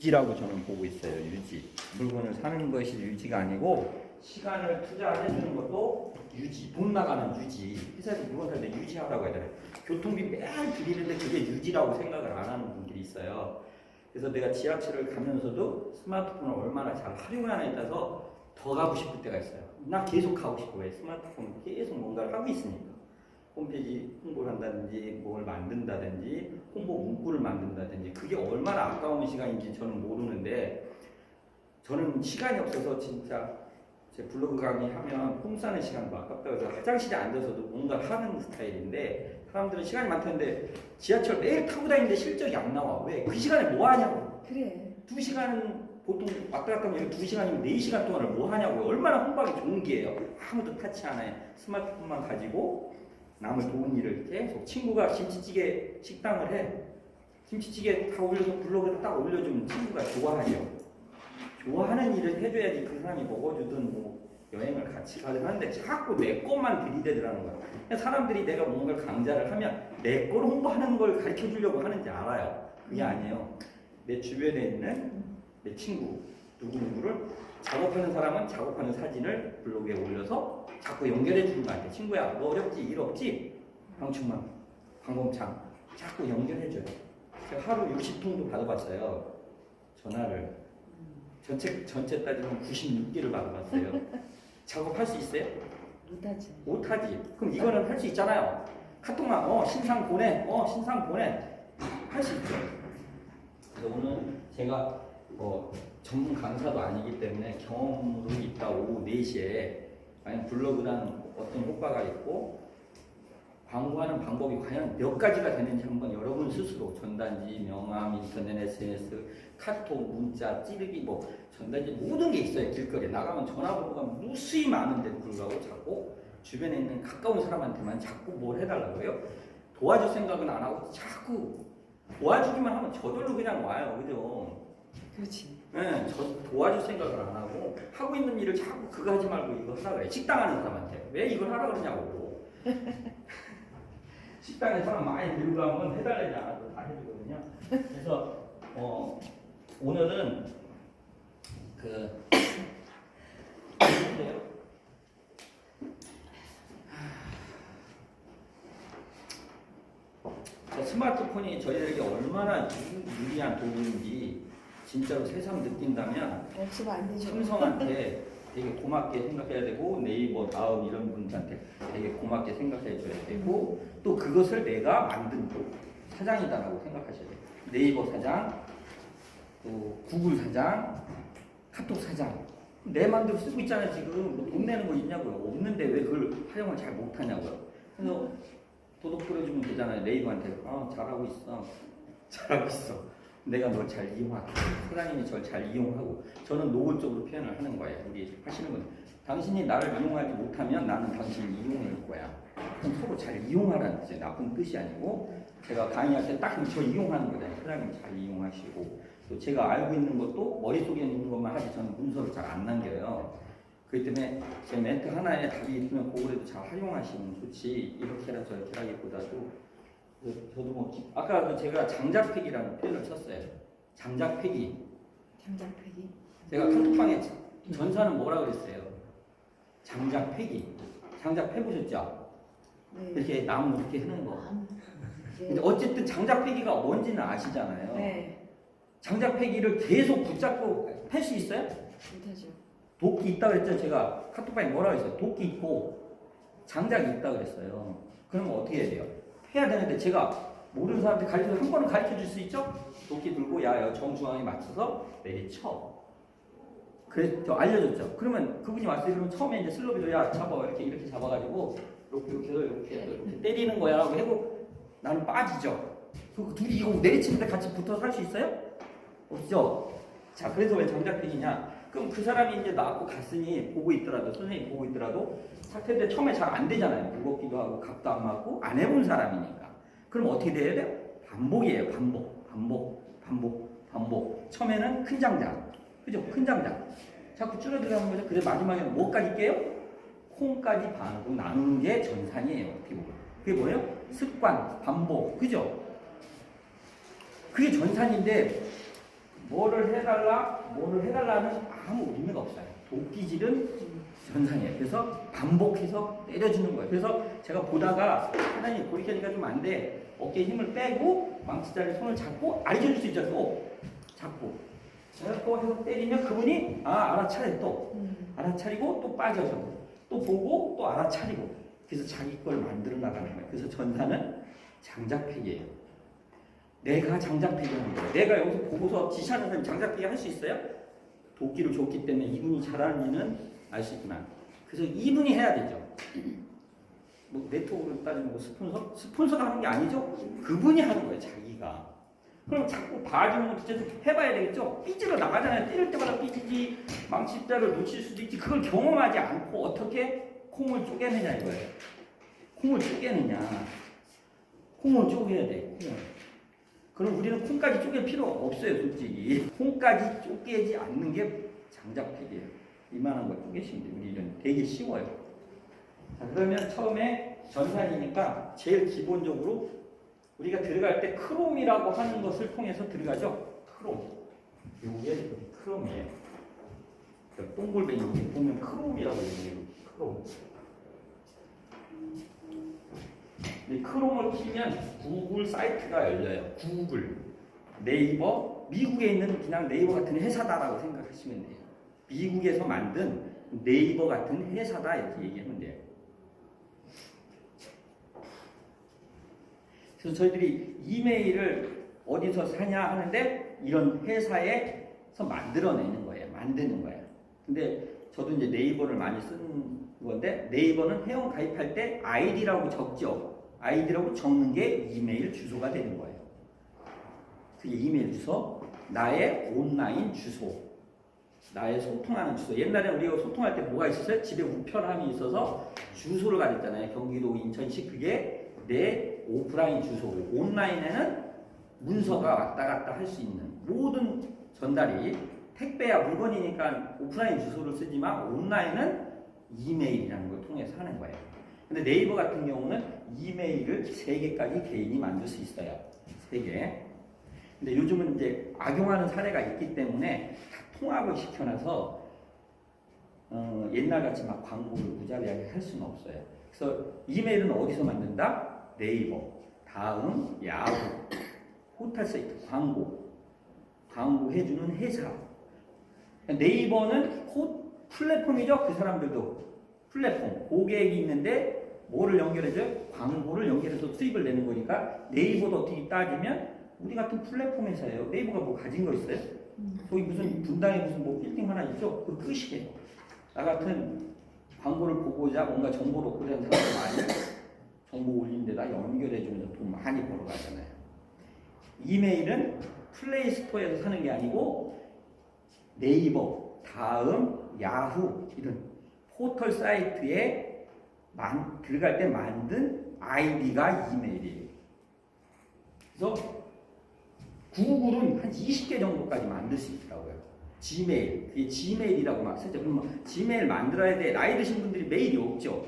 유지라고 저는 보고 있어요. 유지. 물건을 사는 것이 유지가 아니고 시간을 투자해 주는 것도 유지. 돈 나가는 유지. 회사에서 물건 살때 유지하라고 해야 되나 교통비 매일 들이는데 그게 유지라고 생각을 안 하는 분들이 있어요. 그래서 내가 지하철을 가면서도 스마트폰을 얼마나 잘 활용하냐에 따라서 더 가고 싶을 때가 있어요. 나 계속 가고 싶어 왜 스마트폰 계속 뭔가를 하고 있으니까. 홈페이지 홍보를 한다든지 뭘 만든다든지 홍보 문구를 만든다든지 그게 얼마나 아까운 시간인지 저는 모르는데 저는 시간이 없어서 진짜 제 블로그 강의 하면 폼 싸는 시간도 아깝다고 해서 화장실에 앉아서도 뭔가 하는 스타일인데 사람들은 시간이 많던데 지하철 매일 타고 다니는데 실적이 안 나와. 왜? 그 시간에 뭐 하냐고. 그래. 두 시간은 보통 왔다 갔다 하면 두 시간이면 네 시간 동안을 뭐 하냐고. 얼마나 혼밥이 좋은 게예요. 아무도 타치 안 해. 스마트폰만 가지고 남을 도운 일을 계속 친구가 김치찌개 식당을 해. 김치찌개 다 올려서 블로그에 딱 올려주면 친구가 좋아하죠 좋아하는 일을 해줘야지 그 사람이 먹어주든 뭐 여행을 같이 가든 하는데 자꾸 내 것만 들이대더라는 거야. 사람들이 내가 뭔가를 강좌를 하면 내 걸 홍보하는 걸 가르쳐 주려고 하는지 알아요. 그게 아니에요. 내 주변에 있는 내 친구 누구누구를 작업하는 사람은 작업하는 사진을 블로그에 올려서 자꾸 연결해 주는 거 같아. 친구야, 너 어렵지? 일 없지? 방충망, 방범창 자꾸 연결해 줘요. 제가 하루 60통도 받아봤어요. 전화를 전체 전체 따지면 96개를 받아봤어요. 작업할 수 있어요? 못하지. 못하지. 그럼 이거는 할 수 있잖아요. 카톡만 어 신상 보내, 어 신상 보내 할 수 있죠. 그래서 오늘 제가 뭐 전문 강사도 아니기 때문에 경험으로 있다 오후 4시에 과연 블로그란 어떤 효과가 있고 광고하는 방법이 과연 몇 가지가 되는지 한번 여러분 스스로 전단지, 명함, 인터넷 SNS, 카톡, 문자, 찌르기 뭐 전단지 모든 게 있어요 길거리에 나가면 전화번호가 무수히 많은데도 불구하고 자꾸 주변에 있는 가까운 사람한테만 자꾸 뭘 해달라고요? 도와줄 생각은 안 하고 자꾸 도와주기만 하면 저절로 그냥 와요 그죠? 그렇지. 네, 저 도와줄 생각을 안 하고 하고 있는 일을 자꾸 그거 하지 말고 이거 하라 그래. 식당 하는 사람한테 왜 이걸 하라 그러냐고. 식당에 사람 많이 들고 가면 해달라지 않아도 다 해주거든요. 그래서 어, 오늘은 그 스마트폰이 저희에게 얼마나 유- 유리한 도구인지 진짜로 새삼 느낀다면 없으면 안 되죠. 삼성한테 되게 고맙게 생각해야 되고 네이버 다음 이런 분들한테 되게 고맙게 생각해 줘야 되고 또 그것을 내가 만든 사장이다라고 생각하셔야 돼요. 네이버 사장, 또 구글 사장, 카톡 사장. 내 마음대로 쓰고 있잖아요 지금 뭐 돈 내는 거 있냐고요 없는데 왜 그걸 활용을 잘 못하냐고요 그래서 도둑 뿌려주면 되잖아요 네이버한테 아 잘하고 있어 잘하고 있어 내가 널 잘 이용할게 사장님이 저를 잘 이용하고 저는 노골적으로 표현을 하는 거예요. 우리 하시는 분. 당신이 나를 이용하지 못하면 나는 당신을 이용할 거야. 그럼 서로 잘 이용하라는 뜻이에요. 나쁜 뜻이 아니고 제가 강의할 때 딱 저 이용하는 거잖아요 사장님 잘 이용하시고. 또 제가 알고 있는 것도 머릿속에 있는 것만 하지 저는 문서를 잘 안 남겨요. 그렇기 때문에 제 멘트 하나에 답이 있으면 그거라도 잘 활용하시면 좋지. 이렇게라 저렇게라기보다도 그뭐 기- 아까 그 제가 장작팩이라는 표현을 썼어요 장작팩이 장작패기. 제가 카톡방에 전사는 뭐라 그랬어요 장작팩이 장작 패보셨죠? 네. 이렇게 나무 이렇게 하는 거 네. 근데 어쨌든 장작패기가 뭔지는 아시잖아요 네. 장작패기를 계속 붙잡고 팰 수 있어요? 못하죠. 도끼 있다 그랬죠 제가 카톡방에 뭐라 그랬어요 도끼 있고 장작이 있다 그랬어요 그러면 어떻게 해야 돼요 해야 되는데 제가 모르는 사람한테 가르쳐 한 번은 가르쳐 줄 수 있죠? 도끼 들고 야 정중앙에 맞춰서 내리쳐. 그래 저 알려줬죠. 그러면 그분이 왔어요 그러면 처음에 이제 슬로비로 야 잡아 이렇게 이렇게 잡아가지고 이렇게 이렇게 해서 이렇게 이렇게 때리는 거야 하고 해고 나는 빠지죠. 그 둘이 이거 내리치는데 같이 붙어서 할 수 있어요? 없죠. 자 그래서 왜 장작팩이냐? 그럼 그 사람이 이제 나하고 갔으니 보고 있더라도 선생님이 보고 있더라도 사태인데 처음에 잘 안 되잖아요 무겁기도 하고 값도 안 맞고 안 해본 사람이니까 그럼 어떻게 돼야 돼요? 반복이에요 반복 반복 반복 반복 처음에는 큰 장작 그죠 큰 장작 자꾸 줄어들어가는 거죠 그래서 마지막에 뭐까지 깨요? 콩까지 반으로 나누는 게 전산이에요 어떻게 보면 그게 뭐예요? 습관 반복 그죠? 그게 전산인데 뭐를 해달라, 뭐를 해달라는 아무 의미가 없어요. 도끼질은 전상이에요. 그래서 반복해서 때려주는 거예요. 그래서 제가 보다가 하나님 고리켜니까 좀 안 돼. 어깨에 힘을 빼고 망치자리 손을 잡고 알려줄 수 있죠. 또 잡고. 또 해서 때리면 그분이 아 알아차려 또 음. 알아차리고 또 빠져서 또 보고 또 알아차리고 그래서 자기 걸 만들어 나가는 거예요. 그래서 전사는 장작패기예요. 내가 장작패기 하는 거예요. 내가 여기서 보고서 지시하는 사람이 장작패기 할수 있어요? 도끼를 줬기 때문에 이분이 잘하는지는 있지만 그래서 이분이 해야 되죠. 뭐 네트워크로 따지면 뭐 스폰서? 스폰서가 하는 게 아니죠. 그분이 하는 거예요. 자기가. 그럼 자꾸 봐주는 진짜 해봐야 되겠죠. 삐질러 나가잖아요. 때릴 때마다 삐지지 망치대를 놓칠 수도 있지. 그걸 경험하지 않고 어떻게 콩을 쪼개느냐 이거예요. 콩을 쪼개느냐. 콩을 쪼개야 돼. 콩을. 그럼 우리는 콩까지 쪼갤 필요 없어요, 솔직히. 콩까지 쪼개지 않는 게 장작팩이에요. 이만한 걸 쪼개시면 돼요. 우리는 되게 쉬워요. 자, 그러면 처음에 전산이니까 제일 기본적으로 우리가 들어갈 때 크롬이라고 하는 것을 통해서 들어가죠. 크롬. 요게 크롬이에요. 그 동글뱅이 이게 보면 크롬이라고 얘기해요. 크롬. 이 크롬을 키면 구글 사이트가 열려요. 구글, 네이버, 미국에 있는 그냥 네이버 같은 회사다라고 생각하시면 돼요. 미국에서 만든 네이버 같은 회사다 이렇게 얘기하면 돼요. 그래서 저희들이 이메일을 어디서 사냐 하는데 이런 회사에서 만들어내는 거예요. 만드는 거예요. 근데 저도 이제 네이버를 많이 쓰는 건데 네이버는 회원 가입할 때 아이디라고 적죠. 아이디라고 적는 게 이메일 주소가 되는 거예요. 그게 이메일 주소, 나의 온라인 주소, 나의 소통하는 주소. 옛날에 우리가 소통할 때 뭐가 있었어요? 집에 우편함이 있어서 주소를 가졌잖아요. 경기도, 인천시 그게 내 오프라인 주소고 온라인에는 문서가 왔다 갔다 할 수 있는 모든 전달이 택배야 물건이니까 오프라인 주소를 쓰지만 온라인은 이메일이라는 걸 통해서 하는 거예요. 근데 네이버 같은 경우는 이메일을 세 개까지 개인이 만들 수 있어요. 세 개. 근데 요즘은 이제 악용하는 사례가 있기 때문에 다 통합을 시켜놔서 어, 옛날같이 막 광고를 무자비하게 할 수는 없어요. 그래서 이메일은 어디서 만든다? 네이버, 다음 야후, 호텔 사이트 광고, 광고 해주는 회사. 네이버는 호, 플랫폼이죠. 그 사람들도 플랫폼 고객이 있는데 뭐를 연결해줘요? 광고를 연결해서 수입을 내는 거니까 네이버도 어떻게 따지면 우리 같은 플랫폼 회사예요. 네이버가 뭐 가진 거 있어요? 거기 무슨 분당에 무슨 뭐 빌딩 하나 있죠? 그 끝이에요. 나 같은 광고를 보고자 뭔가 정보를 얻고자 하는 사람들 많이 정보 올린 데다 연결해주면서 돈 많이 벌어가잖아요. 이메일은 플레이 스토어에서 사는 게 아니고 네이버, 다음, 야후 이런 포털 사이트에 만, 들어갈 때 만든 아이디가 이메일이에요. 그래서 구글은 한 20개 정도까지 만들 수 있더라고요. 지메일, 그게 지메일이라고 막 쓰죠. 그럼 뭐 지메일 만들어야 돼. 나이 드신 분들이 메일이 없죠.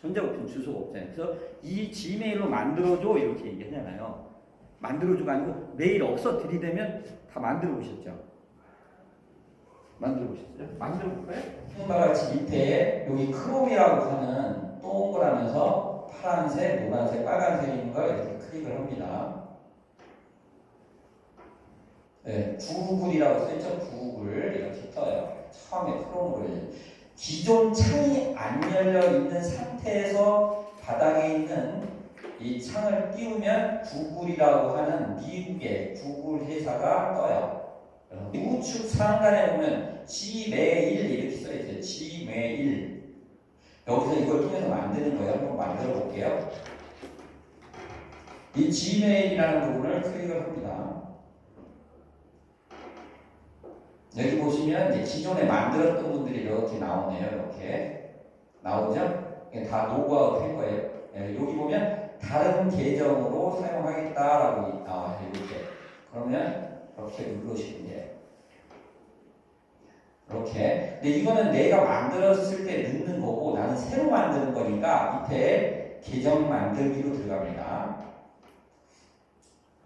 전자우편 주소가 없잖아요. 그래서 이 지메일로 만들어줘 이렇게 얘기하잖아요. 만들어줘가 아니고 메일 없어 들이대면 다 만들어 보셨죠? 만들어 보셨죠? 만들어 볼까요? 과 같이 밑에 여기 크롬이라고 하는 동그라면서 파란색, 노란색, 빨간색인 거 이렇게 클릭을 합니다. 네, 구글이라고 써있죠. 구글 이렇게 떠요. 처음에 크롬을 기존 창이 안 열려 있는 상태에서 바닥에 있는 이 창을 띄우면 구글이라고 하는 미국의 구글 회사가 떠요. 우측 상단에 보면 지메일 이렇게 써있어요. 지메일. 여기서 이걸 통해서 만드는 거예요. 한번 만들어 볼게요. 이 지메일이라는 부분을 클릭을 합니다. 여기 보시면 이제 기존에 만들었던 분들이 이렇게 나오네요. 이렇게 나오죠? 이게 다 노고아웃 한 거예요. 예, 여기 보면 다른 계정으로 사용하겠다라고 나와요. 이렇게. 그러면 이렇게 누르시면 돼요. 이렇게. 근데 이거는 내가 만들었을 때 넣는 거고 나는 새로 만드는 거니까 밑에 계정 만들기로 들어갑니다.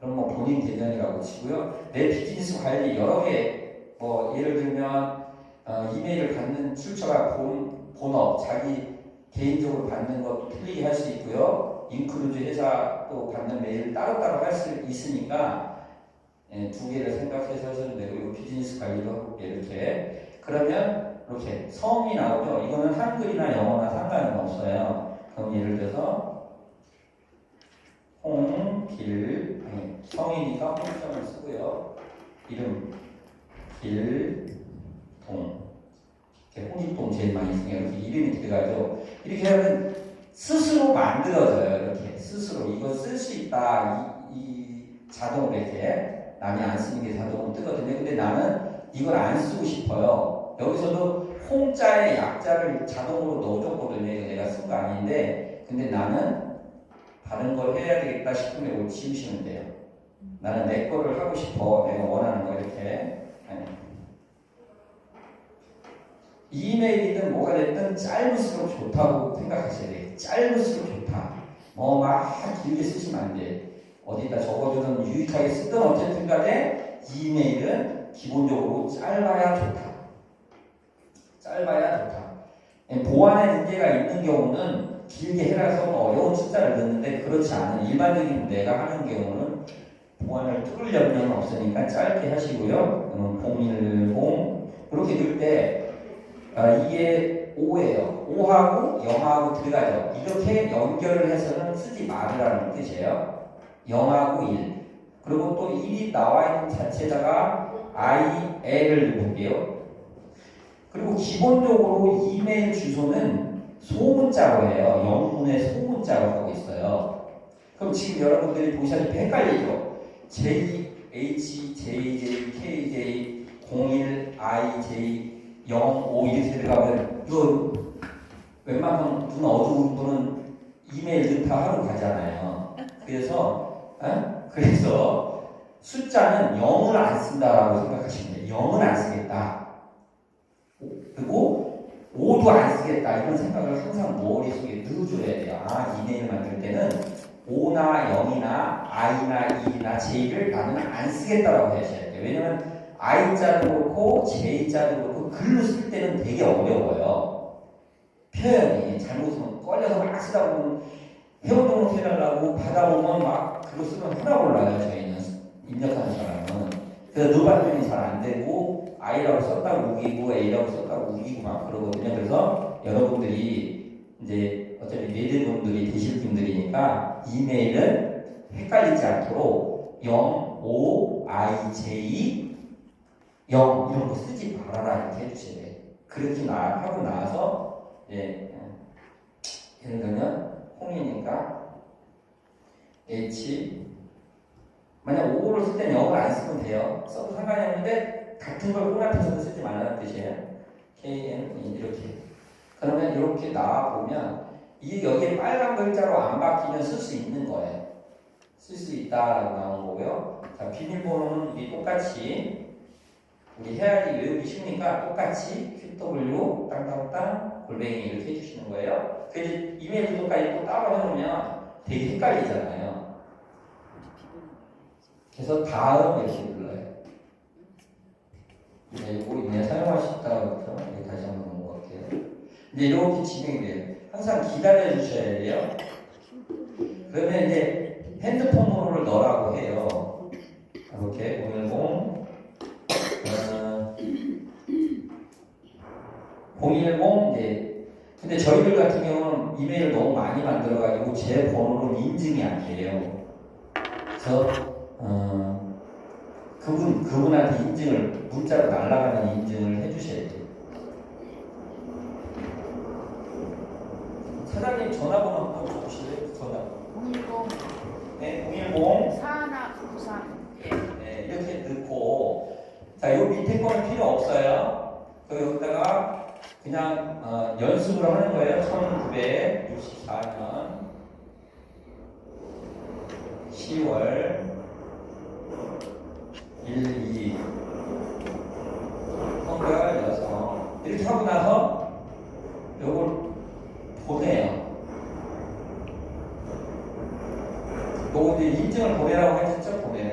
그럼 뭐 본인 계정이라고 치고요. 내 비즈니스 관리 여러 개 뭐 예를 들면 어, 이메일을 받는 출처가 본, 본업 자기 개인적으로 받는 것도 틀리게 할 수 있고요. 인크루즈 회사 또 받는 메일을 따로따로 할 수 있으니까 예, 두 개를 생각해서 하셔도 되고 이 비즈니스 관리도 이렇게 그러면 이렇게 성이 나오죠. 이거는 한글이나 영어나 상관은 없어요. 그럼 예를 들어서 홍길 성이니까 홍점을 쓰고요. 이름 길동 홍길동 제일 많이 쓰니까 이렇게 이름이 들어가죠. 이렇게 하면 스스로 만들어져요. 이렇게 스스로 이거 쓸 수 있다. 이, 이 자동으로 이렇게 남이 안 쓰는 게 자동으로 뜨거든요. 근데 나는 이걸 안 쓰고 싶어요. 여기서도 홍자의 약자를 자동으로 넣어줬거든요. 내가 쓴 거 아닌데 근데 나는 다른 걸 해야 되겠다 싶으면 이걸 지우시면 돼요. 나는 내 거를 하고 싶어. 내가 원하는 거 이렇게. 아니. 이메일이든 뭐가 됐든 짧을수록 좋다고 생각하셔야 돼요. 짧을수록 좋다. 뭐막 길게 쓰시면 안 돼. 어디다 적어주든 유익하게 쓰든 어쨌든 간에 이메일은 기본적으로 짧아야 좋다. 짧아야 좋다. 예, 보안에 문제가 있는 경우는 길게 해라서 어려운 숫자를 넣는데 그렇지 않은 일반적인 내가 하는 경우는 보안을 뚫을 염려는 없으니까 짧게 하시고요. 010 이렇게 넣을 때 아, 이게 5예요. 5하고 0하고 들어가죠. 이렇게 연결을 해서는 쓰지 말으라는 뜻이에요. 0하고 1. 그리고 또 1이 나와 있는 자체에다가 I, L을 넣을게요. 그리고 기본적으로 이메일 주소는 소문자로 해요. 영문의 소문자로 하고 있어요. 그럼 지금 여러분들이 보시다시피 헷갈리죠? J, H, J, J, K, J, 01, I, J, 0, 5 이렇게 들어가면 이거 웬만큼 눈 어두운 분은 이메일 넣다 하러 가잖아요. 그래서 어? 그래서 숫자는 0을 안 쓴다라고 생각하시면 돼요. 0은 안 쓰겠다. 그리고 5도 안 쓰겠다 이런 생각을 항상 머릿속에 넣어줘야 돼요. 아 이메일 만들 때는 5나 0이나 I나 E나 J를 나는 안 쓰겠다라고 하셔야 돼요. 왜냐면 I자도 그렇고 J자도 그렇고 글로 쓸 때는 되게 어려워요. 표현이 잘못하면 꺼려서 막 쓰다 보면 회원 등록해달라고 받아보면 막 글로 쓰면 하나 몰라요. 저희는 입력하는 사람은. 그래서 노발변이 잘 안 되고 I라고 썼다고 우기고 A라고 썼다고 우기고 막 그러거든요. 그래서 여러분들이 이제 어차피 메드분들이 되실 분들이니까 이메일은 헷갈리지 않도록 0, 5, I, J, 0 이런 거 쓰지 말아라 이렇게 해주셔야 돼요. 그렇게 나, 하고 나서 예, 예를 들면 홍이니까 H 만약 5를 쓸 때는 0을 안 쓰면 돼요. 써도 상관이 없는데 같은 걸 혼합해서 쓰지 말라는 뜻이에요. K, N, E 이렇게. 그러면 이렇게 나와 보면 이 여기에 빨간 글자로 안 바뀌면 쓸 수 있는 거예요. 쓸 수 있다라고 나온 거고요. 자, 비밀번호는 이 똑같이 우리 해야지 외우기 쉬우니까 똑같이 QW 땅땅땅 골뱅이 이렇게 해주시는 거예요. 그래서 이메일 주소까지 또 따로 해놓으면 되게 헷갈리잖아요. 그래서 다음 이렇게 불러요. 네, 이거 이제 사용하셨다부터 이제 다시 한번 넘어갈게요. 이제 이렇게 진행이 돼요. 항상 기다려 주셔야 돼요. 그러면 이제 핸드폰 번호를 넣으라고 해요. 이렇게 010 어, 010 이제 근데 저희들 같은 경우는 이메일 너무 많이 만들어가지고 제 번호는 인증이 안 돼요. 그래서 어, 그분 그분한테 인증을 문자로 날라가는 인증을 해주셔야 돼요. 사장님 전화번호 한번 줘보실래요? 전화. 010 네, 010 4193 네, 이렇게 넣고 자, 요 밑에 거는 필요 없어요. 그 여기다가 그냥 어, 연습을 하는 거예요. 1964년 10월 1, 2 성별 여성 이렇게 하고 나서 요걸 보내요. 요거 이제 인증을 보내라고 했죠. 보내.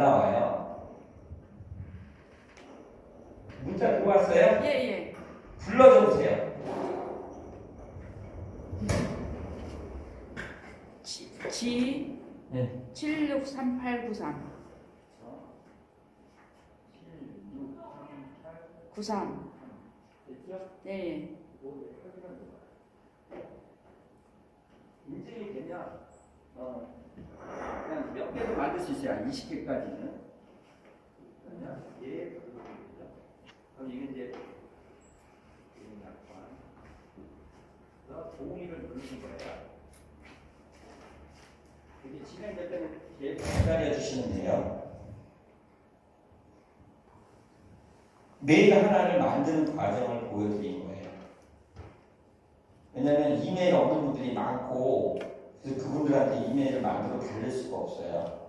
나와요. 문자 들어왔어요? 예, 예. 불러줘 보세요. 네. 763893 93 예, 예. 인증이 되면 어, 그냥 몇 개도 만들 수 있어요. 20개까지는. 그냥 예, 그럼 이게 이제 약관. 동의를 누르신 거예요. 이게 진행될 때는 계속 기다려 주시면 돼요. 메일 하나를 만드는 과정을 보여드린 거예요. 왜냐하면 이메일 없는 분들이 많고 그래서 그분들한테 이메일을 만들어 드릴 수가 없어요.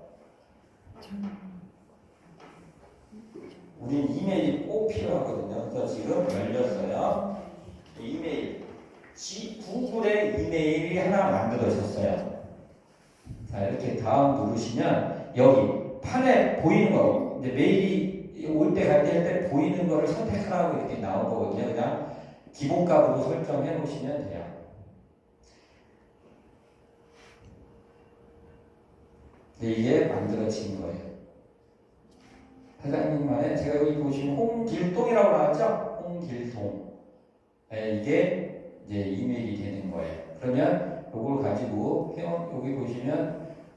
우린 이메일이 꼭 필요하거든요. 그래서 지금 열렸어요. 이메일. 지 구글의 이메일이 하나 만들어졌어요. 자, 이렇게 다음 누르시면 여기 판에 보이는 거, 이제 메일이 올 때 갈 때 할 때 보이는 거를 선택하라고 이렇게 나온 거거든요. 그냥 기본값으로 설정해 놓으시면 돼요. 네, 이게 만들어진 거예요. 사장님만의 제가 여기 보시면 홍길동이라고 나왔죠? 홍길동. 네, 이게 이제 이메일이 되는 거예요. 그러면 이걸 가지고 회원 여기 보시면